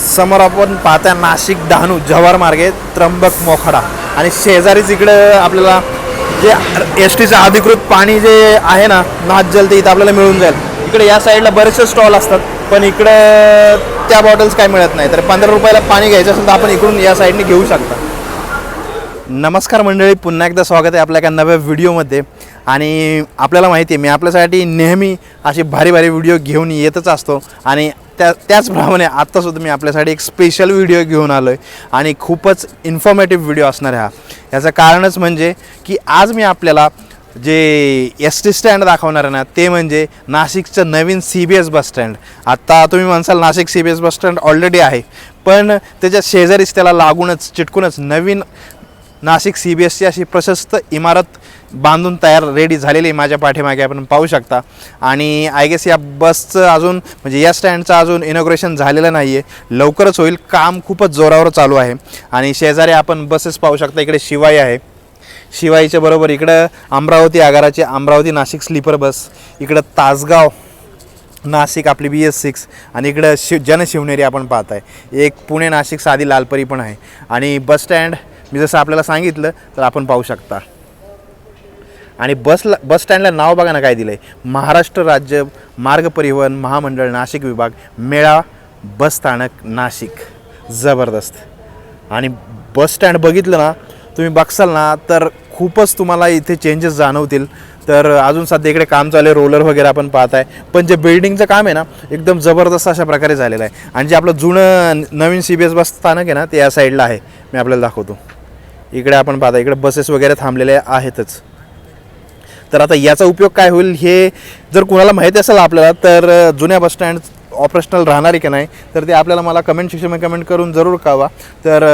समोर आपण पाहता नाशिक डहाणू जव्हार मार्गे त्र्यंबक मोखाडा. आणि शेजारीच इकडं आपल्याला जे एस टीचं अधिकृत पाणी जे आहे ना नाथ जल ते इथं आपल्याला मिळून जाईल. इकडे या साईडला बरेचसे स्टॉल असतात पण इकडं त्या बॉटल्स काय मिळत नाही. तर पंधरा रुपयाला पाणी घ्यायचं असेल तर आपण इकडून या साईडने घेऊ शकता. नमस्कार मंडळी पुन्हा एकदा स्वागत आहे आपल्या एका नव्या व्हिडिओमध्ये. आणि आपल्याला माहिती आहे मी आपल्यासाठी नेहमी असे भारी भारी व्हिडिओ घेऊन येतच असतो. आणि त्या त्याचप्रमाणे आत्तासुद्धा मी आपल्यासाठी एक स्पेशल व्हिडिओ घेऊन आलो आहे आणि खूपच इन्फॉर्मेटिव्ह व्हिडिओ असणार हा. याचं कारणच म्हणजे की आज मी आपल्याला जे एस टी स्टँड दाखवणार आहे ना ते म्हणजे नाशिकचं नवीन C B S bus stand आत्ता तुम्ही म्हणसाल Nashik C B S bus stand already आहे. पण त्याच्या शेजारीच त्याला लागूनच चिटकूनच नवीन नाशिक सी बी एसची अशी प्रशस्त इमारत बांधून तयार रेडी झालेली आहे माझ्या पाठीमागे. आपण पाहू शकता. आणि आय गेस या बसचं अजून म्हणजे या स्टँडचं अजून इनॉग्रेशन झालेलं नाही आहे लवकरच होईल. काम खूपच जोरावर चालू आहे. आणि शेजारी आपण बसेस पाहू शकता. इकडे शिवाई आहे. शिवाईच्या बरोबर इकडं अमरावती आगाराची अमरावती नाशिक स्लीपर बस इकडं तासगाव नाशिक आपली बी एस सिक्स आणि इकडं शिव जनशिवनेरी आपण पाहत आहे एक पुणे नाशिक साधी लालपरी पण आहे. आणि बस स्टँड मी जसं आपल्याला सांगितलं तर आपण पाहू शकता. आणि बसला बस स्टँडला नाव बघा ना काय दिलं आहे महाराष्ट्र राज्य मार्ग परिवहन महामंडळ नाशिक विभाग मेळा बस स्थानक नाशिक. जबरदस्त. आणि बस स्टँड बघितलं ना तुम्ही बघसाल ना तर खूपच तुम्हाला इथे चेंजेस जाणवतील. तर अजून सध्या इकडे काम चालू आहे रोलर वगैरे आपण पाहत आहे पण जे बिल्डिंगचं काम आहे ना एकदम जबरदस्त अशा प्रकारे झालेलं आहे. आणि जे आपलं जुनं नवीन सी बी एस बस स्थानक आहे ना ते या साईडला आहे. मी आपल्याला दाखवतो. इकडे आपण पाहता इकडे बसेस वगैरे थांबलेले आहेतच. तर आता याचा उपयोग काय होईल हे जर कुणाला माहिती असेल आपल्याला तर जुन्या बसस्टँड ऑपरेशनल राहणार आहे की नाही तर ते आपल्याला मला कमेंट सेक्शनमध्ये कमेंट करून जरूर कळवा. तर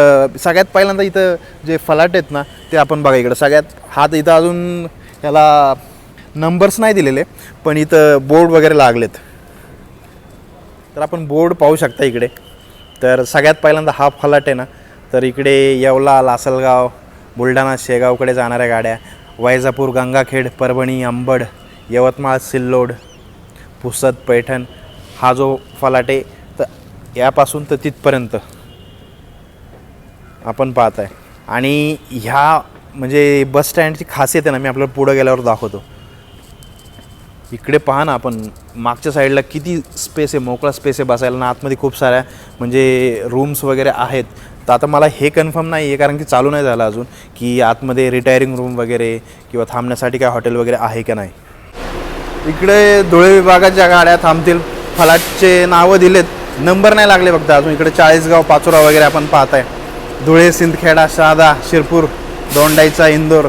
सगळ्यात पहिल्यांदा इथं जे फलाट आहेत ना ते आपण बघा इकडं. सगळ्यात हात इथं अजून याला नंबर्स नाही दिलेले पण इथं बोर्ड वगैरे लागलेत. तर आपण बोर्ड पाहू शकता इकडे. तर सगळ्यात पहिल्यांदा हा फलाट आहे ना तर इकडे येवला लासलगाव बुलढाणा शेगावकडे जाणाऱ्या गाड्या. वैजापूर गंगाखेड परभणी अंबड यवतमाळ सिल्लोड पुसद पैठण हा जो फलाटे तर यापासून तर तिथपर्यंत आपण पाहत आहे आणि ह्या म्हणजे बस स्टँडची खासियत आहे ना मी आपल्याला पुढं गेल्यावर दाखवतो. इकडे पहा ना आपण मागच्या साईडला किती स्पेस आहे मोकळा स्पेस आहे बसायला ना आतमध्ये खूप साऱ्या म्हणजे रूम्स वगैरे आहेत. तर आता मला हे कन्फर्म नाही आहे कारण की चालू नाही झालं अजून की आतमध्ये रिटायरिंग रूम वगैरे किंवा थांबण्यासाठी काय हॉटेल वगैरे आहे का नाही. इकडे धुळे विभागाच्या गाड्या थांबतील. फलाटचे नावं दिलेत. नंबर नाही लागले फक्त अजून. इकडे चाळीसगाव पाचोरा वगैरे आपण पाहत आहे धुळे सिंदखेडा शहादा शिरपूर दोंडाईचा इंदोर.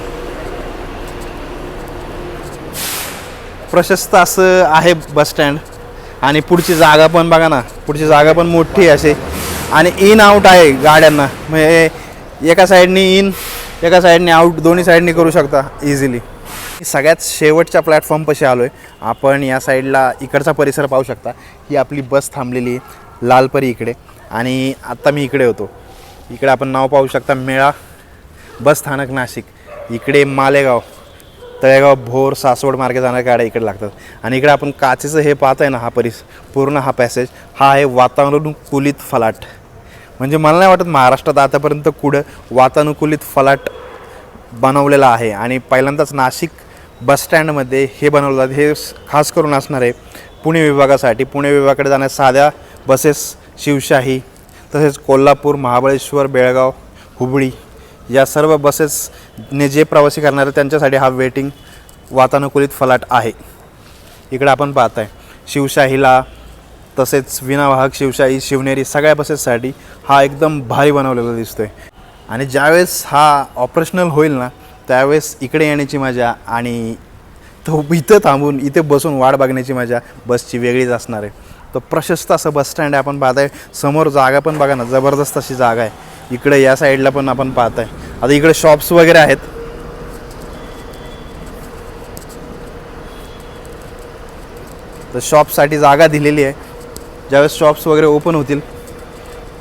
प्रशस्त असं आहे बस स्टँड आणि पुढची जागा पण बघा ना. पुढची जागा पण मोठी आहे अशी. आणि इन आऊट आहे गाड्यांना. म्हणजे एका साईडनी इन एका साईडने आऊट दोन्ही साईडनी करू शकता इझिली सगळ्यात शेवटच्या प्लॅटफॉर्मपाशी आलो आहे आपण या साईडला इकडचा परिसर पाहू शकता. ही आपली बस थांबलेली आहे लालपरी इकडे. आणि आत्ता मी इकडे होतो. इकडे आपण नाव पाहू शकता मेळा बस स्थानक नाशिक. इकडे मालेगाव. तळेगाव भोर सासवड मार्गे जाणाऱ्या गाड्या इकडे लागतात. आणि इकडे आपण काचेचं हे पाहत आहे ना हा परिस पूर्ण हा पॅसेज हा आहे वातानुकूलित फलाट. म्हणजे मला नाही वाटत महाराष्ट्रात आतापर्यंत कुठं वातानुकूलित फलाट बनवलेला आहे. आणि पहिल्यांदाच नाशिक बसस्टँडमध्ये हे बनवलं जातं. हे खास करून असणार आहे पुणे विभागासाठी. पुणे विभागाकडे जाणाऱ्या साध्या बसेस शिवशाही तसेच कोल्हापूर महाबळेश्वर बेळगाव हुबळी या सर्व बसेसने जे प्रवासी करणार आहेत त्यांच्यासाठी हा वेटिंग वातानुकूलित फलाट आहे. इकडे आपण पाहत आहे शिवशाहीला तसेच विनावाहक शिवशाही शिवनेरी सगळ्या बसेससाठी हा एकदम भारी बनवलेला दिसतो आहे आणि ज्यावेळेस हा ऑपरेशनल होईल ना त्यावेळेस इकडे येण्याची मजा आणि तो इथं थांबून इथे बसून वाट बघण्याची मजा बसची वेगळीच असणार आहे. तो प्रशस्त असं बस स्टँड आहे आपण पाहत आहे समोर जागा पण बघा ना जबरदस्त अशी जागा आहे. इकडे या साईडला पण आपण पाहत आहे आता इकडे शॉप्स वगैरे आहेत. तर शॉपसाठी जागा दिलेली आहे. ज्यावेळेस शॉप्स वगैरे ओपन होतील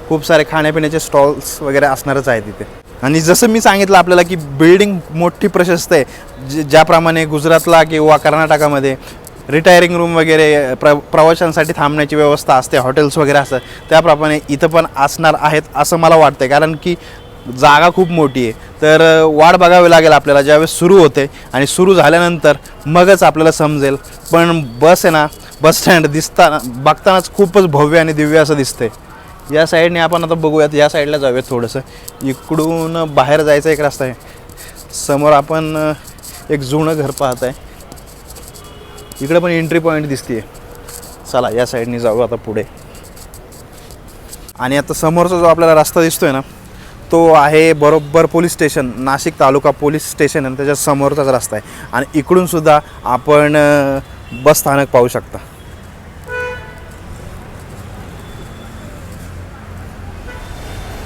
खूप सारे खाण्यापिण्याचे स्टॉल्स वगैरे असणारच आहे तिथे. आणि जसं मी सांगितलं आपल्याला की बिल्डिंग मोठी प्रशस्त आहे. ज ज्याप्रमाणे गुजरातला किंवा कर्नाटकामध्ये रिटायरिंग रूम वगैरे प्र प्रवाशांसाठी थांबण्याची व्यवस्था असते हॉटेल्स वगैरे असतात. त्याप्रमाणे इथं पण असणार आहेत असं मला वाटतं कारण की जागा खूप मोठी आहे. तर वाट बघावी लागेल आपल्याला. ज्यावेळेस सुरू होते आणि सुरू झाल्यानंतर मगच आपल्याला समजेल. पण बस आहे ना बस स्टँड दिसताना बघतानाच खूपच भव्य आणि दिव्य असं दिसते या साईडने आपण आता बघूयात. या साईडला जाऊयात थोडंसं. इकडून बाहेर जायचा एक रस्ता आहे. समोर आपण एक जुनं घर पाहत आहे. इकडे पण एंट्री पॉईंट दिसते चला या साईडने जाऊ आता पुढे. आणि आता समोरचा जो आपल्याला रस्ता दिसतोय ना तो आहे बरोबर police station Nashik taluka police station आणि त्याच्या समोरचाच रस्ता आहे. आणि इकडूनसुद्धा आपण बस स्थानक पाहू शकता.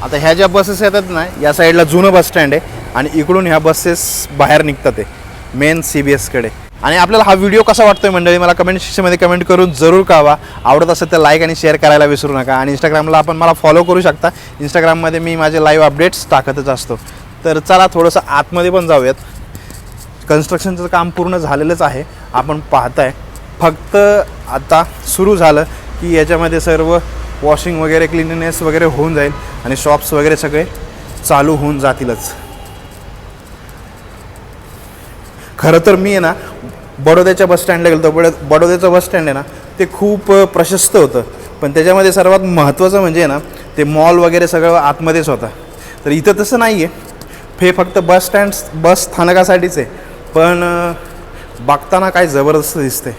आता ह्या ज्या बसेस येतात ना या साईडला जुनं बस स्टँड आहे आणि इकडून ह्या बसेस बाहेर निघतात आहे मेन सी बी एसकडे आणि आपल्याला हा व्हिडिओ कसा वाटतोय मंडळी? मला कमेंट सेक्शनमध्ये कमेंट करून जरूर कळवा. आवडत असेल तर लाईक आणि शेअर करायला विसरू नका. आणि इंस्टाग्रामला आपण मला फॉलो करू शकता. इंस्टाग्राममध्ये मी माझे लाईव्ह अपडेट्स टाकतच असतो. तर चला थोडंसं आतमध्ये पण जाऊयात. कन्स्ट्रक्शनचं काम पूर्ण झालेलंच आहे. आपण पाहताय. फक्त आता सुरू झालं की याच्यामध्ये सर्व वॉशिंग वगैरे क्लिनिनेस वगैरे होऊन जाईल आणि शॉप्स वगैरे सगळे चालू होऊन जातीलच. खरं तर मी आहे ना बडोद्याच्या बस स्टँडला गेलो होतो बड बडोद्याचं बस स्टँड आहे ना ते खूप प्रशस्त होतं. पण त्याच्यामध्ये सर्वात महत्त्वाचं म्हणजे आहे ना ते मॉल वगैरे सगळं आतमध्येच होता. तर इथं तसं नाही आहे हे फक्त बस स्टँड बस स्थानकासाठीच आहे. पण बघताना काय जबरदस्त दिसते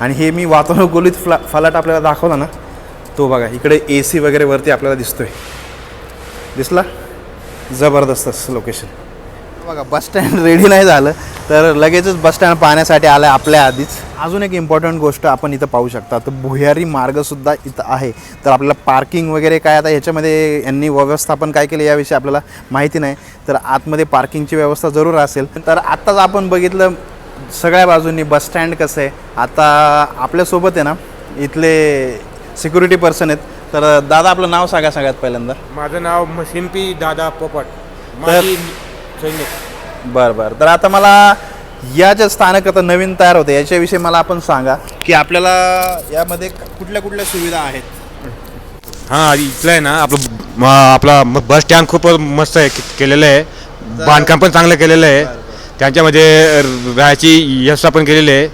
आणि हे मी वातानुकूलित फ्ला फलाट आपल्याला दाखवला ना तो बघा इकडे ए सी वगैरे वरती आपल्याला दिसतोय. दिसला? जबरदस्त लोकेशन बघा बस स्टँड रेडी नाही झालं तर लगेचच बस स्टँड पाहण्यासाठी आलं आपल्या आधीच. अजून एक इम्पॉर्टंट गोष्ट आपण इथं पाहू शकता तर भुयारी मार्गसुद्धा इथं आहे. तर आपल्याला पार्किंग वगैरे काय आता ह्याच्यामध्ये यांनी व्यवस्थापन काय केलं याविषयी आपल्याला माहिती नाही तर आतमध्ये पार्किंगची व्यवस्था जरूर असेल. तर आत्ताच आपण बघितलं सगळ्या बाजूंनी बस स्टँड कसं आहे. आता आपल्यासोबत आहे ना इथले सिक्युरिटी पर्सन आहेत. तर दादा आपलं नाव सांगा सगळ्यात पहिल्यांदा. माझं नाव म- शिंपी दादा पोपट. सैनिक. बरं बरं. तर आता मला या ज्या स्थानक आता नवीन तयार होते याच्याविषयी मला आपण सांगा की आपल्याला यामध्ये कुठल्या कुठल्या सुविधा आहेत? हां इथलं आहे ना आपलं आपला बस स्टँड खूप मस्त आहे केलेलं आहे. बांधकाम पण चांगलं केलेलं आहे. त्यांच्यामध्ये राहायची व्यवस्था पण केलेली आहे.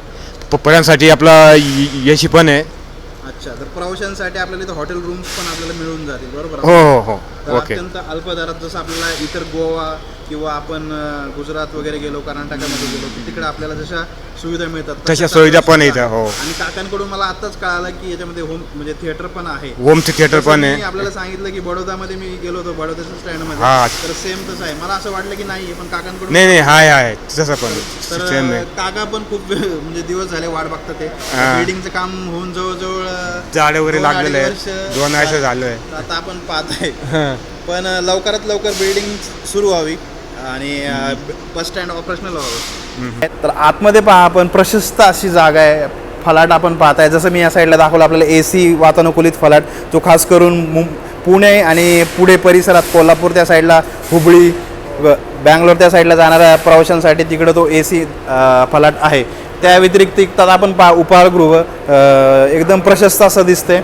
पर्यांसाठी आपला यशी पण आहे. अच्छा तर प्रवाशांसाठी आपल्याला इथं हॉटेल रूम्स पण आपल्याला मिळून जातील बरोबर? हो हो हो. ओके अत्यंत अल्प दरात जसं आपल्याला इतर गोवा किंवा आपण अं, गुजरात वगैरे गेलो कर्नाटकामध्ये गेलो की तिकडे आपल्याला जशा सुविधा मिळतात तशा सुविधा पण इथं, हो. आणि काकांकडून मला आताच कळालं की याच्यामध्ये होम म्हणजे थिएटर पण आहे. होम थिएटर पण मी आहे. आपल्याला सांगितलं की बडोदामध्ये मी गेलो होतो बडोद्याच्या स्टँडमध्ये हा. तर सेम तसं आहे. मला असं वाटलं की नाही पण काकांकडून नाही नाही हाय हाय. तसं पण तर सेम आहे. काका पण खूप वेळ- म्हणजे दिवस झाले वाट बघतात ते. हा. बिल्डिंगचं काम होऊन जवळजवळ अं, झाडे वगैरे दोन लागलेले अडीच वर्ष दोन वर्ष झाले. आहे. तर आता आपण पाहताय. हां. पण लवकरात लवकर बिल्डिंग सुरू व्हावी आणि बस स्टँड ऑपरेशनल व्हावं. तर आतमध्ये पहा आपण प्रशस्त अशी जागा आहे. फलाट आपण पाहताय. जसं मी या साईडला दाखवलं आपल्याला ए सी वातानुकूलित फलाट जो खास करून मुं पुणे आणि पुढे परिसरात कोल्हापूर त्या साईडला हुबळी बँगलोर त्या साईडला जाणाऱ्या प्रवाशांसाठी तिकडं तो ए सी फलाट आहे. त्या व्यतिरिक्त इथं आपण पा उपाहारगृह एकदम प्रशस्त असं दिसते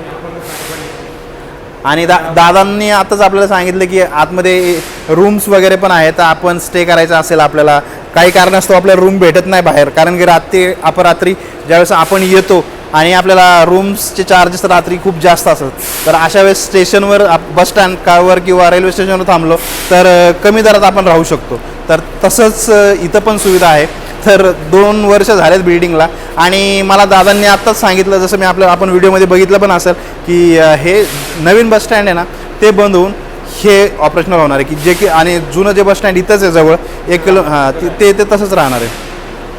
आणि दा दादांनी आताच आपल्याला सांगितलं की आतमध्ये रूम्स वगैरे पण आहेत आपण स्टे करायचा असेल आपल्याला. काही कारणास्तव आपल्याला रूम भेटत नाही बाहेर. कारण की रात्री अपरात्री ज्यावेळेस आपण येतो आणि आपल्याला रूम्सचे चार्जेस रात्री खूप जास्त असतात. तर अशा वेळेस स्टेशनवर बस स्टँड कारवर किंवा रेल्वे स्टेशनवर थांबलो तर कमी दरात आपण राहू शकतो. तर तसंच इथं पण सुविधा आहे. तर दोन वर्ष झालेत बिल्डिंगला आणि मला दादांनी आत्ताच सांगितलं जसं मी आपल्या आपण व्हिडिओमध्ये बघितलं पण असेल की हे नवीन बस स्टँड आहे ना ते बंद होऊन हे ऑपरेशनल होणार आहे. की जे की आणि जुनं जे बस स्टँड इथंच आहे जवळ एक किलो हां ते ते तसंच राहणार आहे.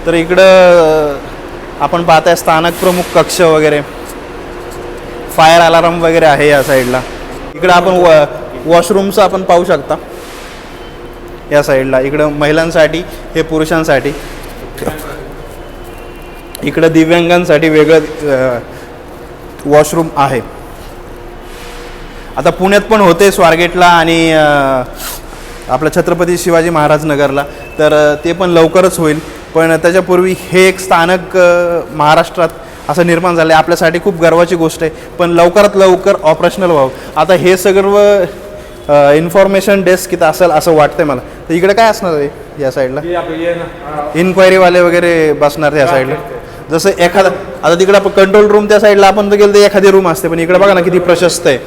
तर इकडं आपण आपण पाहताय स्थानक प्रमुख कक्ष वगैरे. फायर अलार्म वगैरे आहे या साईडला इकडं आपण वॉ वॉशरूमचं आपण पाहू शकता. या साईडला इकडं महिलांसाठी हे पुरुषांसाठी. इकडं दिव्यांगांसाठी वेगळं वॉशरूम आहे. आता पुण्यात पण होते स्वारगेटला आणि आपलं छत्रपती शिवाजी महाराज नगरला. तर ते पण लवकरच होईल. पण त्याच्यापूर्वी हे एक स्थानक महाराष्ट्रात असं निर्माण झालं आहे आपल्यासाठी खूप गर्वाची गोष्ट आहे. पण लवकरात लवकर ऑपरेशनल व्हावं. आता हे सर्व इन्फॉर्मेशन डेस्क इथं असेल असं वाटतंय मला. तर इकडे काय असणार आहे या साईडला इन्क्वायरीवाले वगैरे बसणार त्या साईडला जसं एखादा आता तिकडे आपण कंट्रोल रूम त्या साईडला आपण तर गेलो तर एखादी रूम असते पण इकडे बघा ना किती प्रशस्त आहे.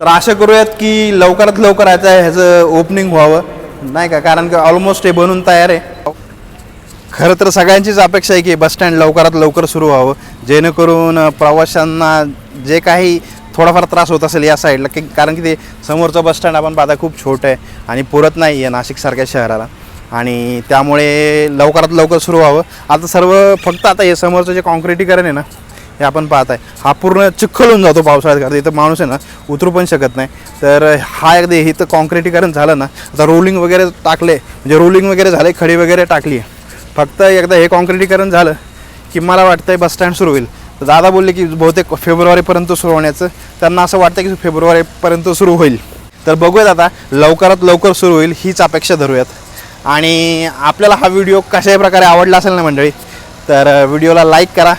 तर आशा करूयात की लवकरात लवकर आता ह्याचं ओपनिंग व्हावं. नाही का? कारण की ऑलमोस्ट हे बनून तयार आहे. खरं तर सगळ्यांचीच अपेक्षा आहे की बसस्टँड लवकरात लवकर सुरू व्हावं. जेणेकरून प्रवाशांना जे काही थोडाफार त्रास होत असेल या साईडला की कारण की ते समोरचं बसस्टँड आपण पाहता खूप छोटं आहे आणि पुरत नाही आहे नाशिकसारख्या शहराला. आणि त्यामुळे लवकरात लवकर सुरू व्हावं. आता सर्व फक्त आता हे समोरचं जे कॉन्क्रिटीकरण आहे ना हे आपण पाहत आहे हा पूर्ण चिखल होऊन जातो पावसाळ्यात कारण इथं माणूस आहे ना उतरू पण शकत नाही. तर हा एकदा इथं कॉन्क्रिटीकरण झालं ना आता रोलिंग वगैरे टाकले म्हणजे रोलिंग वगैरे झाले खडी वगैरे टाकली. फक्त एकदा हे कॉन्क्रिटीकरण झालं की मला वाटतं बस स्टँड सुरू होईल. तर दादा बोलले की बहुतेक फेब्रुवारीपर्यंत सुरू होण्याचं. त्यांना असं वाटतं की फेब्रुवारीपर्यंत सुरू होईल. तर बघूयात आता लवकरात लवकर सुरू होईल हीच अपेक्षा धरूयात. आणि आपल्याला हा व्हिडिओ कशाही प्रकारे आवडला असेल ना मंडळी तर व्हिडिओला लाईक करा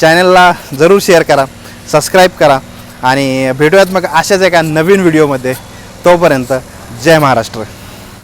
चॅनलला जरूर शेअर करा सबस्क्राईब करा आणि भेटूयात मग अशाच एका नवीन व्हिडिओमध्ये तोपर्यंत जय महाराष्ट्र.